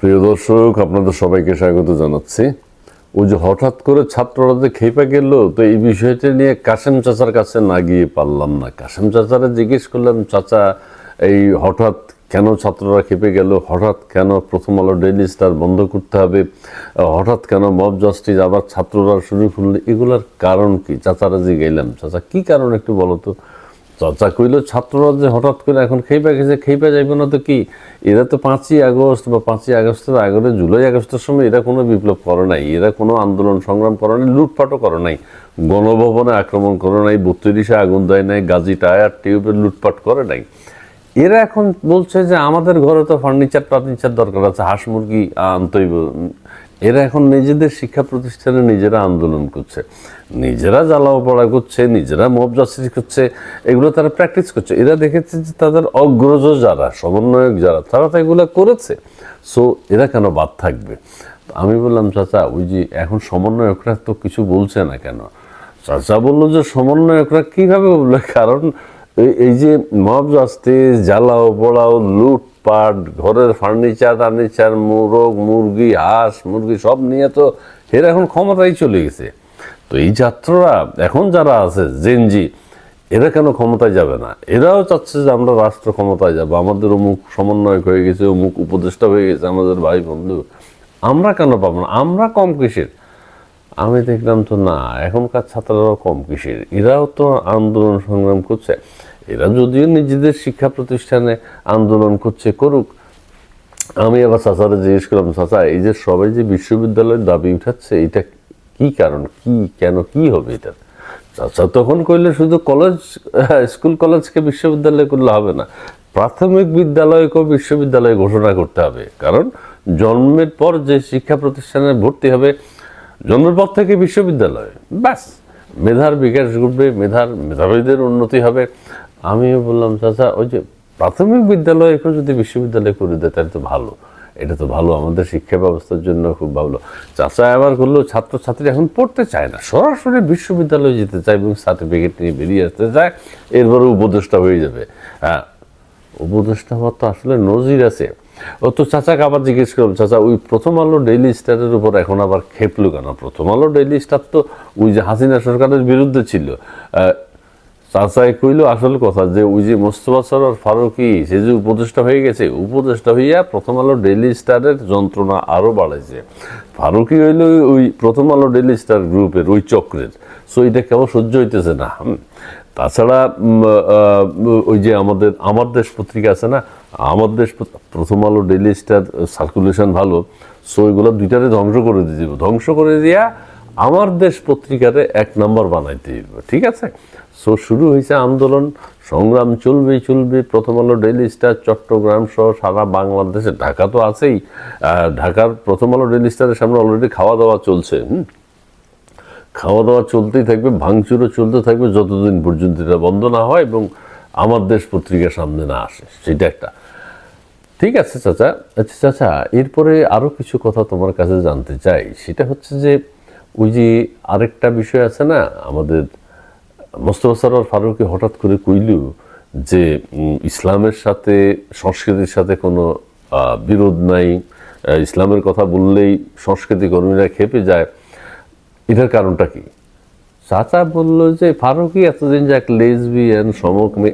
প্রিয় দর্শক, আপনাদের সবাইকে স্বাগত জানাচ্ছি। ওই যে হঠাৎ করে ছাত্ররা যে খেপে গেল, তো এই বিষয়টা নিয়ে কাশেম চাচার কাছে না গিয়ে পারলাম না। কাশেম চাচারা জিজ্ঞেস করলাম, চাচা, এই হঠাৎ কেন ছাত্ররা খেপে গেল? হঠাৎ কেন প্রথম আলো ডেইলি স্টার বন্ধ করতে হবে? হঠাৎ কেন মব জাস্টিস আবার ছাত্ররা শুরু করল এগুলার কারণ কি? চাচারা যে গেলাম চাচা, কি কারণ একটু বলো তো? চাচা কইল ছাত্ররা যে হঠাৎ করে এখন খেইপা গেছে খেইপা যাইব না তো কি? এরা তো পাঁচই আগস্ট বা পাঁচই আগস্টের আগে জুলাই আগস্টের সময় এরা কোনো বিপ্লব করে নাই, এরা কোনো আন্দোলন সংগ্রাম করে নাই লুটপাটও করে নাই, গণভবনে আক্রমণ করে নাই, বত্রিশে আগুন দেয় নাই, গাজী টায়ার টিউবের লুটপাট করে নাই। এরা এখন বলছে যে আমাদের ঘরে তো ফার্নিচার টার্নিচার দরকার আছে, হাঁস মুরগি আনতেই এরা এখন নিজেদের শিক্ষা প্রতিষ্ঠানে নিজেরা আন্দোলন করছে। নিজেরা জ্বালাও পড়া করছে, নিজেরা মব জাস্টিস করছে, এগুলো তারা প্র্যাকটিস করছে। এরা দেখেছে যে তাদের অগ্রজ যারা, সমন্বয়ক যারা, তারা তো এগুলো করেছে। সো এরা কেন বাদ থাকবে? আমি বললাম, চাচা, ওই যে এখন সমন্বয়করা তো কিছু বলছে না কেন? চাচা বলল যে, সমন্বয়করা কীভাবে বলবে? কারণ এই- যে মব জাস্টিস জ্বালাও পোড়াও লুটপাট ঘরের ফার্নিচার, টার্নিচার, মোরগ, মুরগি, হাঁস, মুরগি সব নিয়ে তো এরা এখন ক্ষমতায় চলে গেছে। তো এই ছাত্ররা, এখন যারা আছে জেনজি এরা কেন ক্ষমতায় যাবে না? এরাও চাচ্ছে যে আমরা রাষ্ট্র ক্ষমতায় যাব। আমাদের অমুক সমন্বয়ক হয়ে গেছে, অমুক উপদেষ্টা হয়ে গেছে, আমাদের ভাই বন্ধু। আমরা কেন পাবো না? আমরা কম কিসের? আমি দেখলাম তো না, এখনকার ছাত্ররাও কম কিসের? এরাও তো আন্দোলন সংগ্রাম করছে। এরা যদিও নিজেদের শিক্ষা প্রতিষ্ঠানে আন্দোলন করছে, করুক। আমি আবার চাচারে জিজ্ঞেস করলাম, চাচা, এই যে সবাই যে বিশ্ববিদ্যালয়ের দাবি উঠাচ্ছে, এটা কি কারণ? কি, কেন, কি হবে এটা? চাচা তখন কইলে, শুধু কলেজ স্কুল কলেজকে বিশ্ববিদ্যালয় করলে হবে না, প্রাথমিক বিদ্যালয়কেও বিশ্ববিদ্যালয় ঘোষণা করতে হবে। কারণ জন্মের পর যে শিক্ষা প্রতিষ্ঠানে ভর্তি হবে, জন্মের পর থেকে বিশ্ববিদ্যালয়, ব্যাস। মেধার বিকাশ ঘটবে, মেধার, মেধাবীদের উন্নতি হবে। আমিও বললাম, চাচা, ওই যে প্রাথমিক বিদ্যালয় এখন যদি বিশ্ববিদ্যালয় করে দেয়, তাহলে তো ভালো। এটা তো ভালো, আমাদের শিক্ষা ব্যবস্থার জন্য খুব ভালো। চাচা আবার করলেও ছাত্রছাত্রী এখন পড়তে চায় না, সরাসরি বিশ্ববিদ্যালয়ে যেতে চায় এবং সার্টিফিকেট নিয়ে বেরিয়ে আসতে চায়, এরপরে উপদেষ্টা হয়ে যাবে। হ্যাঁ উপদেষ্টা হওয়ার তো আসলে নজির আছে। ও তো চাচাকে আবার জিজ্ঞেস করলাম, চাচা, ওই প্রথম আলো ডেইলি স্টারের উপর এখন আবার খেপলো কেন? প্রথম আলো ডেইলি স্টার তো ওই যে হাসিনা সরকারের বিরুদ্ধে ছিল। চাচাই কইল আসল কথা যে, ওই যে মোস্তফা সরোয়ার ফারুকি, সে যে উপদেষ্টা হয়ে গেছে, উপদেষ্টা হইয়া প্রথম আলো ডেইলি স্টারের যন্ত্রণা আরও বাড়াইছে। ফারুকি হইল ওই প্রথম আলো ডেইলি স্টার গ্রুপের, ওই চক্রের। সো এটা কেমন সহ্য হইতেছে না? তাছাড়া ওই যে আমাদের, আমার দেশ পত্রিকা আছে না, আমার দেশ Prothom Alo Daily Star circulation ভালো। সো এগুলো দুইটারে ধ্বংস করে দিয়ে ধ্বংস করে দিয়া আমার দেশ পত্রিকারে এক নম্বর বানাইতে ঠিক আছে? সো শুরু হয়েছে আন্দোলন, সংগ্রাম চলবেই চলবে। প্রথম আলো ডেইলি স্টার চট্টগ্রাম সহ সারা বাংলাদেশে, ঢাকা তো আছেই। ঢাকার প্রথম আলো ডেইলি স্টারের সামনে অলরেডি খাওয়া দাওয়া চলছে, হুম? খাওয়া দাওয়া চলতেই থাকবে, ভাঙচুরও চলতে থাকবে যতদিন পর্যন্ত এটা বন্ধ না হয় এবং আমার দেশ পত্রিকার সামনে না আসে, সেটা একটা। ঠিক আছে, চাচা? আচ্ছা চাচা, এরপরে আরও কিছু কথা তোমার কাছে জানতে চাই। সেটা হচ্ছে যে ওই যে আরেকটা বিষয় আছে না, আমাদের মোস্তফা সরোয়ার ফারুকি হঠাৎ করে কইল যে ইসলামের সাথে, সংস্কৃতির সাথে কোনো বিরোধ নাই ইসলামের কথা বললেই সংস্কৃতি কর্মীরা খেপে যায়, এটার কারণটা কি? চাচা বলল যে, ফারুকি এতদিন যাক লেসবিয়ান সমকমে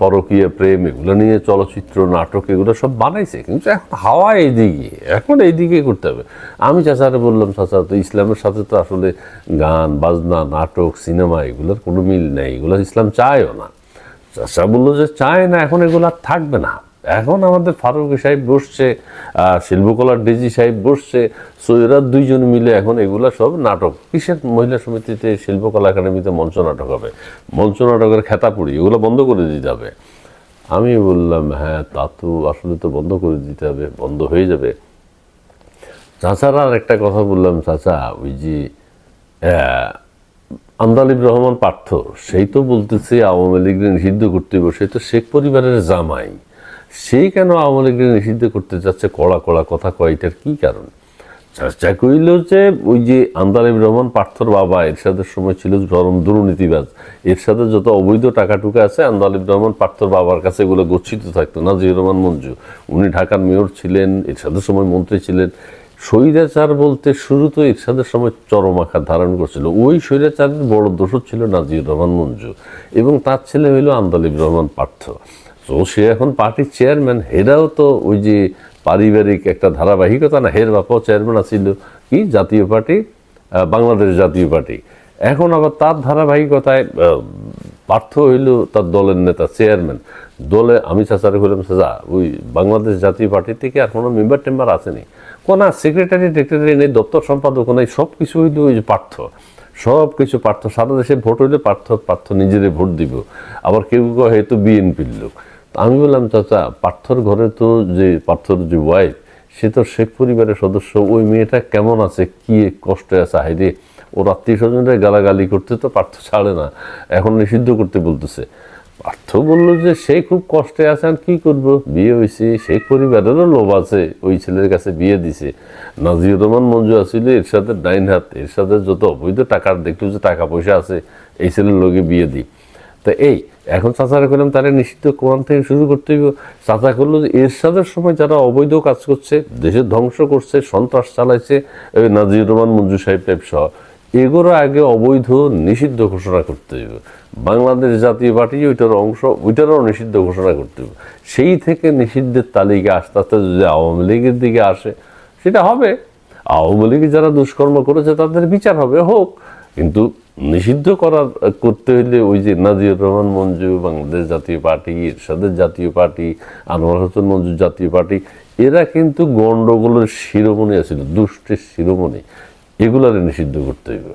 পরকীয় প্রেম, এগুলো নিয়ে চলচ্চিত্র, নাটক, এগুলো সব বানাইছে। কিন্তু এখন হাওয়া এইদিকে, এখন এইদিকে করতে হবে। আমি চাচারে বললাম, চাচা, তো ইসলামের সাথে তো আসলে গান, বাজনা, নাটক, সিনেমা, এগুলোর কোনো মিল নেই। এগুলো ইসলাম চায়ও না। চাচা বলল যে, চায় না, এখন এগুলো আর থাকবে না। এখন আমাদের ফারুকি সাহেব বসছে শিল্পকলার ডিজি সাহেব বসছে সো এরা দুইজন মিলে এখন এগুলা সব নাটক। কিসের মহিলা সমিতিতে শিল্পকলা একাডেমিতে মঞ্চ নাটক হবে? মঞ্চ নাটকের খেতাপুরি, এগুলো বন্ধ করে দিতে হবে। আমি বললাম হ্যাঁ তা তো আসলে তো বন্ধ করে দিতে হবে, বন্ধ হয়ে যাবে। চাচারা আর একটা কথা বললাম, চাচা, ওই যে আন্দালিব রহমান পার্থ, সেই তো বলতেছে আওয়ামী লীগকে নিষিদ্ধ করতে হবে সে তো শেখ পরিবারের জামাই। সেই কেন আওয়ামী লীগকে নিষিদ্ধ করতে যাচ্ছে? কড়া কড়া কথা কয়, এটার কী কারণ? চাচা কইল যে ওই যে আন্দালিব রহমান, পার্থর বাবা, এরশাদের সময় ছিল চরম দুর্নীতিবাজ। এরশাদের যত অবৈধ টাকা টুকা আছে, আন্দালিব রহমান, পার্থর বাবার কাছে এগুলো গচ্ছিত থাকতো। নাজির রহমান মঞ্জু, উনি ঢাকার মেয়র ছিলেন, এরশাদের সময় মন্ত্রী ছিলেন। স্বৈরাচার বলতে শুরু তো এরশাদের সময় চরম আকার ধারণ করছিল। ওই স্বৈরাচারের বড় দোষর ছিল নাজির রহমান মঞ্জু এবং তার ছেলে হইল আন্দালিব রহমান, পার্থ। তো সে এখন পার্টির চেয়ারম্যান, হেরাও তো ওই যে পারিবারিক একটা ধারাবাহিকতা না, হের বাপাও চেয়ারম্যান আছিল। কি? জাতীয় পার্টি? বাংলাদেশ জাতীয় পার্টি। এখন আবার তার ধারাবাহিকতায় পার্থ হইল তার দলের নেতা, চেয়ারম্যান। দলে আমি চাচারে হইলাম চাচা, ওই বাংলাদেশ জাতীয় পার্টি থেকে আর কোনো মেম্বার টেম্বার আসেনি। কোনা সেক্রেটারি টেক্রেটারি নেই, দপ্তর সম্পাদক নেই সব কিছু হইল ওই যে পার্থ। সব কিছু পার্থ, সারা দেশে ভোট হইলে পার্থ পার্থ নিজেরে ভোট দিব। আবার কেউ কেউ হয়তো বিএনপির লোক। আমি বললাম, চাচা, পার্থর ঘরে তো যে পার্থর যে ওয়াইফ সে তো শেখ পরিবারের সদস্য, ওই মেয়েটা কেমন আছে, কি কষ্টে আছে? হাইরে ওর আত্মীয় স্বজনরা গালাগালি করতে তো পার্থ ছাড়ে না, এখন নিষিদ্ধ করতে বলতেছে। পার্থ বলল যে, সে খুব কষ্টে আছে আর কি করব? বিয়ে হয়েছে শেখ পরিবারেরও লোভ আছে, ওই ছেলের কাছে বিয়ে দিছে। নাজির রহমান মঞ্জু আসলে, এর সাথে ডাইন হাত, এর সাথে যত অবৈধ টাকার দেখল যে টাকা পয়সা আছে, এই ছেলের লোকে বিয়ে দিই তা এই এখন চাচারা করলাম তারা নিষিদ্ধ কোরআন থেকে শুরু করতে হইব। চাচা করল যে, এরশাদের সময় যারা অবৈধ কাজ করছে দেশের ধ্বংস করছে, সন্ত্রাস চালাইছে নাজির রহমান মঞ্জু সাহেব টাইপ সহ এগুলো আগে অবৈধ, নিষিদ্ধ ঘোষণা করতে হইব। বাংলাদেশ জাতীয় পার্টি, ওইটার অংশ, ওইটারও নিষিদ্ধ ঘোষণা করতে হবে সেই থেকে নিষিদ্ধের তালিকা আস্তে আস্তে যদি আওয়ামী লীগের দিকে আসে, সেটা হবে। আওয়ামী লীগ যারা দুষ্কর্ম করেছে, তাদের বিচার হবে, হোক। কিন্তু নিষিদ্ধ করার করতে হইলে ওই যে নাজির রহমান মঞ্জু, বাংলাদেশ জাতীয় পার্টি, এরশাদের জাতীয় পার্টি, আনোয়ার হোসেন মঞ্জুর জাতীয় পার্টি, এরা কিন্তু গণ্ডগোলের শিরোমণি আছিল, দুষ্টের শিরোমণি। এগুলারে নিষিদ্ধ করতে হইবে।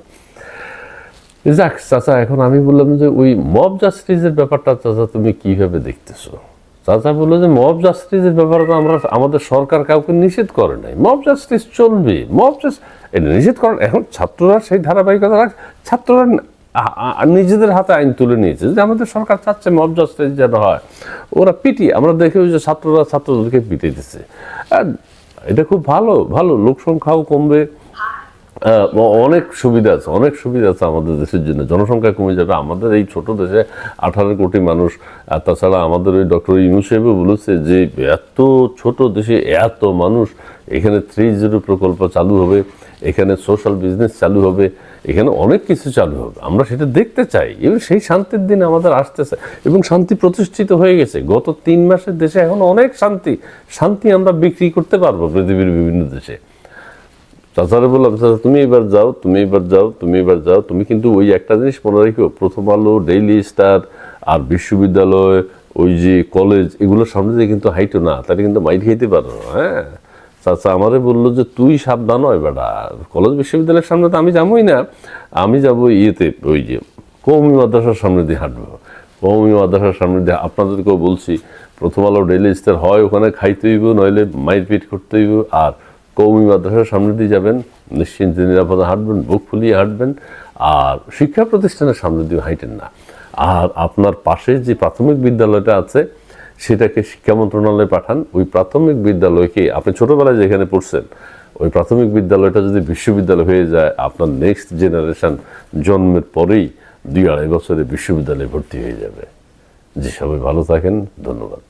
যাক, চাচা, এখন আমি বললাম যে ওই মব জাস্টিসের ব্যাপারটা, চাচা, তুমি কীভাবে দেখতেছো? চাচা বলল যে মব জাস্টিসের ব্যাপারে তো আমরা, আমাদের সরকার কাউকে নিষেধ করে নাই। মব জাস্টিস চলবে। মব জাস্টিস এটা নিষেধ করেন এখন ছাত্ররা সেই ধারাবাহিকতা রাখ, ছাত্ররা নিজেদের হাতে আইন তুলে নিয়েছে। যে আমাদের সরকার চাচ্ছে মব জাস্টিস যেন হয়। ওরা পিটি, আমরা দেখি ওই যে ছাত্ররা ছাত্রদেরকে পিটিয়ে দিচ্ছে। এটা খুব ভালো ভালো, লোক সংখ্যাও কমবে। অনেক সুবিধা আছে, অনেক সুবিধা আছে আমাদের দেশের জন্য। জনসংখ্যা কমে যাবে। আমাদের এই ছোট দেশে আঠারো কোটি মানুষ, আর তাছাড়া আমাদের ওই ডক্টর ইনু সাহেবও বলেছে যে এত ছোট দেশে এত মানুষ, এখানে থ্রি জিরো প্রকল্প চালু হবে, এখানে সোশ্যাল বিজনেস চালু হবে, এখানে অনেক কিছু চালু হবে। আমরা সেটা দেখতে চাই। এবং সেই শান্তির দিন আমাদের আসতেছে এবং শান্তি প্রতিষ্ঠিত হয়ে গেছে। গত তিন মাসের দেশে এখন অনেক শান্তি। শান্তি আমরা বিক্রি করতে পারব পৃথিবীর বিভিন্ন দেশে। চাচারে বললাম চাচা তুমি এবার যাও, তুমি এবার যাও, তুমি এবার যাও, তুমি কিন্তু ওই একটা জিনিস মনে রাখো, প্রথম আলো ডেইলি স্টার আর বিশ্ববিদ্যালয়, ওই যে কলেজ এগুলোর সামনে দিয়ে কিন্তু হাইটো না, তাহলে কিন্তু মাইর খাইতে পারো হ্যাঁ? চাচা আমারে বলল যে, তুই সাবধান হয় বেটা কলেজ বিশ্ববিদ্যালয়ের সামনে তো আমি যাবোই না, আমি যাব ইয়েতে, ওই যে কৌমি মাদ্রাসার সামনে দিয়ে হাঁটবো, কৌমি মাদ্রাসার সামনে দিয়ে আপনাদেরকেও বলছি, প্রথম আলো ডেইলি স্টার হয়, ওখানে খাইতে হইব, নইলে মাইরপিট করতে হইব, আর কৌমি মাদ্রাসার সামনে দিয়ে যাবেন, নিশ্চিন্তে নিরাপদে হাঁটবেন, বুক ফুলিয়ে হাঁটবেন, আর শিক্ষা প্রতিষ্ঠানের সামনে দিয়ে হাঁটেন না। আর আপনার পাশে যে প্রাথমিক বিদ্যালয়টা আছে, সেটাকে শিক্ষা মন্ত্রণালয়ে পাঠান। ওই প্রাথমিক বিদ্যালয়কে, আপনি ছোটবেলায় যেখানে পড়ছেন, ওই প্রাথমিক বিদ্যালয়টা যদি বিশ্ববিদ্যালয় হয়ে যায়, আপনার নেক্সট জেনারেশন জন্মের পরেই দুই আড়াই বছরে বিশ্ববিদ্যালয়ে ভর্তি হয়ে যাবে। যে সবাই ভালো থাকেন, ধন্যবাদ।